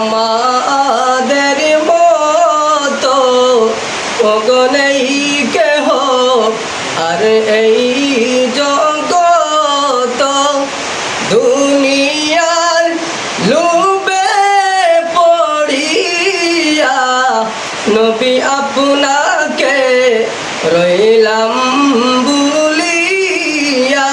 আমাদের মতো গনেই কেহ। আর এই জগত দুনিয়ার লুবে পড়িয়া নবী আপনাকে রইলাম বুলিয়া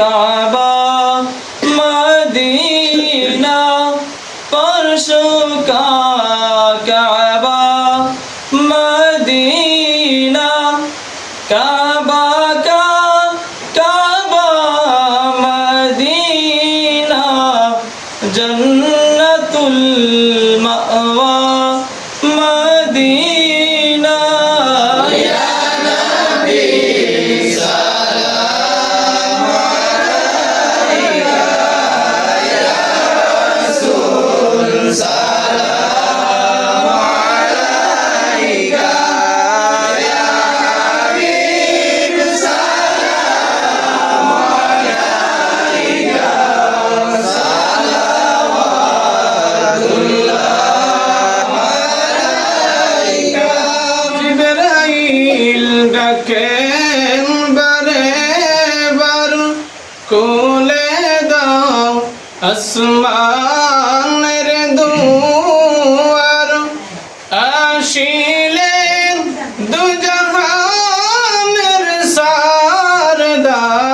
কাবা মদিনা পরশ কাবা মদিনা কাবা কা কাবা মদিনা জন্নতুল মাওয়া। আসমানের দুয়ার আসিলেন দুজাহানের সারদার